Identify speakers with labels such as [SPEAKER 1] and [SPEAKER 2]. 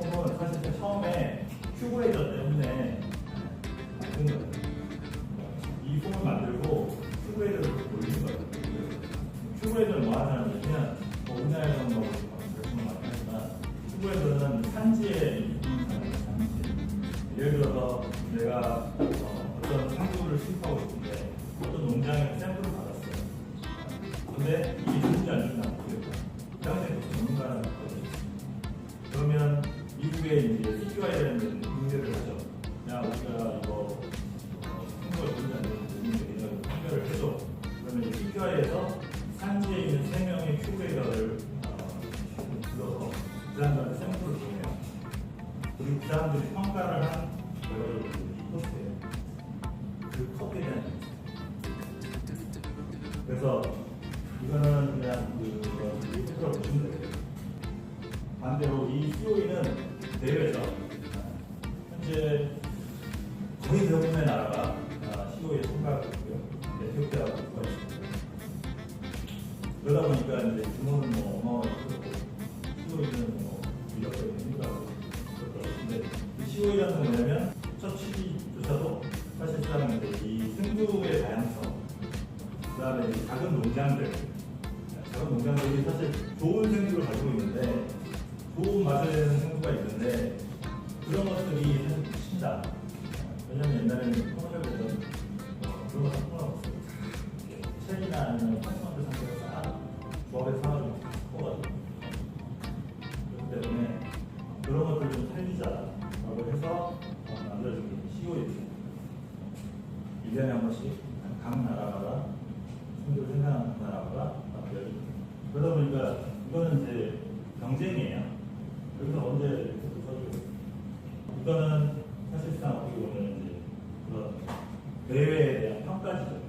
[SPEAKER 1] 폼은 사실 처음에 큐브레이저 때문에 만든 거예요. 이 폼을 만들고 큐브레이저를 올린 거예요. 큐브레이저는 뭐 하냐면 그냥 뭐 우리나라에서는 뭐 많이 하지만 큐브레이저는 산지에. 예를 들어서 내가 어, 어떤 상품을 수입하고 있는데 어떤 농장에 샘플을 받았어요. 근데 이게 좋은지 안 좋은지 안 모르겠다. 그 당시에 없거든요. 그러면 미국에 이제 PQI라는 문제를 하죠. 야, 우리가 이거 안 좋은지 이런 판별을 해줘. 그러면 이제 PQI에서 산지에 있는 세 명의 큐베이터를 어, 불러서 그 사람들한테 샘플을 보내요. 그리고 그 사람들이 평가를 한 결과를 포스트해요. 그 컵에 대한 그래서 이거는 그냥 그 거의 대부분의 나라가 COE에 참가하고 있고요. 에티오피아가 국가 있습니다. 그러다 보니까 이제 규모는 뭐 어마어마하고 COE는 뭐 위력적인 힘이라고 그렇던데 COE라는 건 뭐냐면 첫 취지조차도 사실상 이 생두의 다양성 그다음에 작은 농장들, 작은 농장들이 사실 좋은 생두를 가지고 있는데 좋은 맛을 내는 생두가 있는데 그런 것들이 사실 신다. 왜냐면 옛날에는 커머셜에서는 어, 그런 거. 이렇게 책이나 아니면 파스펀드 상태로 싹 조합에 사가지고 뽑아가지고 그렇기 때문에 그런 것들 좀 살리자라고 해서 어, 만들어진 게 CO입니다. 1년에 한 번씩 각 나라마다 생존 생산하는 나라가 열리 그러다 보니까 이거는 이제 경쟁이에요. 여기서 언제 리포트 써줘요? 이거는 대회에 대한 평가지죠, 평가지.